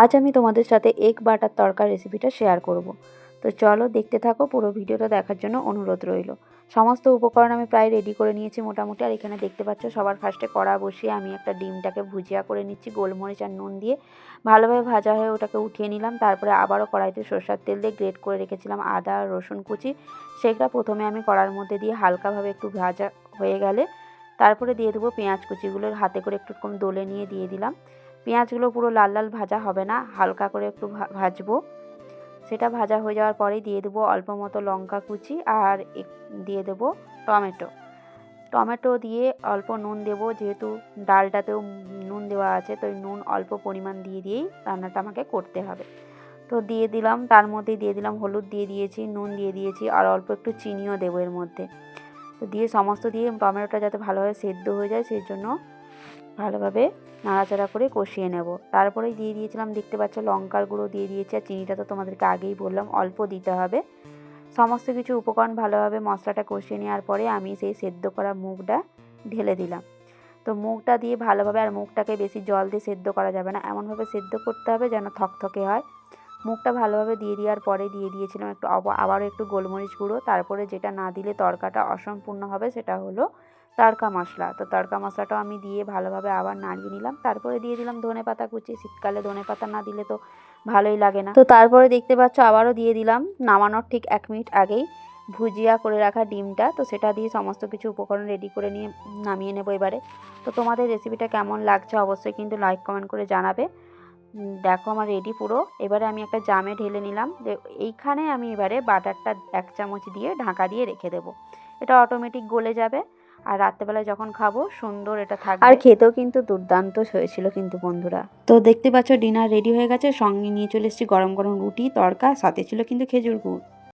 আজ আমি তোমাদের সাথে এগ বাটার তরকার রেসিপিটা শেয়ার করব। তো চলো দেখতে থাকো, পুরো ভিডিওটা দেখার জন্য অনুরোধ রইল। সমস্ত উপকরণ আমি প্রায় রেডি করে নিয়েছি মোটামুটি, আর এখানে দেখতে পাচ্ছ সবার ফার্স্টে কড়া বসিয়ে আমি একটা ডিমটাকে ভুজিয়া করে নিচ্ছি, গোলমরিচ আর নুন দিয়ে। ভালোভাবে ভাজা হয়ে ওটাকে উঠিয়ে নিলাম, তারপরে আবারও কড়াইতে সরষার তেল দিয়ে গ্রেট করে রেখেছিলাম আদা আর রসুন কুচি। সেটা প্রথমে আমি কড়ার মধ্যে দিয়ে হালকাভাবে একটু ভাজা হয়ে গেলে, তারপরে দিয়ে দেবো পেঁয়াজ কুচিগুলো, হাতে করে একটু কম দোলে নিয়ে দিয়ে দিলাম। পেঁয়াজগুলো পুরো লাল লাল ভাজা হবে না, হালকা করে একটু ভাজবো। সেটা ভাজা হয়ে যাওয়ার পরেই দিয়ে দেবো অল্প মতো লঙ্কা কুচি আর দিয়ে দেবো টমেটো। টমেটো দিয়ে অল্প নুন দেবো, যেহেতু ডালটাতেও নুন দেওয়া আছে, তো নুন অল্প পরিমাণ দিয়ে দিয়েই রান্নাটা আমাকে করতে হবে। তো দিয়ে দিলাম, তার মধ্যে দিয়ে দিলাম হলুদ, দিয়ে দিয়েছি, নুন দিয়ে দিয়েছি, আর অল্প একটু চিনিও দেবো এর মধ্যে। তো দিয়ে সমস্ত দিয়ে টমেটোটা যাতে ভালোভাবে সেদ্ধ হয়ে যায়, সেই জন্য ভালোভাবে নাড়াচাড়া করে কষিয়ে নেব। তারপরে দিয়ে দিয়েছিলাম, দেখতে পাচ্ছ লঙ্কার গুঁড়ো দিয়ে দিয়েছি, আর চিনিটা তো তোমাদেরকে আগেই বললাম, অল্প দিতে হবে। সমস্ত কিছু উপকরণ ভালোভাবে মশলাটা কষিয়ে নেওয়ার পরে আমি সেই সেদ্ধ করা মুগটা ঢেলে দিলাম। তো মুগটা দিয়ে ভালোভাবে, আর মুগটাকে বেশি জল দিয়ে সেদ্ধ করা যাবে না, এমনভাবে সেদ্ধ করতে হবে যেন থকথকে হয়। মুগটা ভালোভাবে দিয়ে দেওয়ার পরে দিয়ে দিয়েছিলাম একটু আবারও একটু গোলমরিচ গুঁড়ো, তারপরে যেটা না দিলে তরকাটা অসম্পূর্ণ হবে সেটা হলো তড়কা মশলা। তো তড়কা মশলাটাও আমি দিয়ে ভালোভাবে আবার নাড়িয়ে নিলাম, তারপরে দিয়ে দিলাম ধনে পাতা কুচি। শীতকালে ধনে পাতা না দিলে তো ভালোই লাগে না। তো তারপরে দেখতে পাচ্ছ আবারও দিয়ে দিলাম নামানোর ঠিক এক মিনিট আগেই ভুজিয়া করে রাখা ডিমটা। তো সেটা দিয়ে সমস্ত কিছু উপকরণ রেডি করে নিয়ে নামিয়ে নেব এবারে। তো তোমাদের রেসিপিটা কেমন লাগছে অবশ্যই কিন্তু লাইক কমেন্ট করে জানাবে। দেখো আমার রেডি পুরো। এবারে আমি একটা জামে ঢেলে নিলাম। এইখানে আমি এবারে বাটারটা এক চামচ দিয়ে ঢাকা দিয়ে রেখে দেবো। এটা অটোমেটিক গলে যাবে। আর রাত্রেবেলা যখন খাব, সুন্দর এটা থাকবে। আর খেতেও কিন্তু দুর্দান্ত হয়েছিল কিন্তু বন্ধুরা। তো দেখতে পাচ্ছ ডিনার রেডি হয়ে গেছে। সঙ্গে নিয়ে চলে এসেছি গরম গরম রুটি তড়কা সাথে ছিল কিন্তু খেজুর গুড়।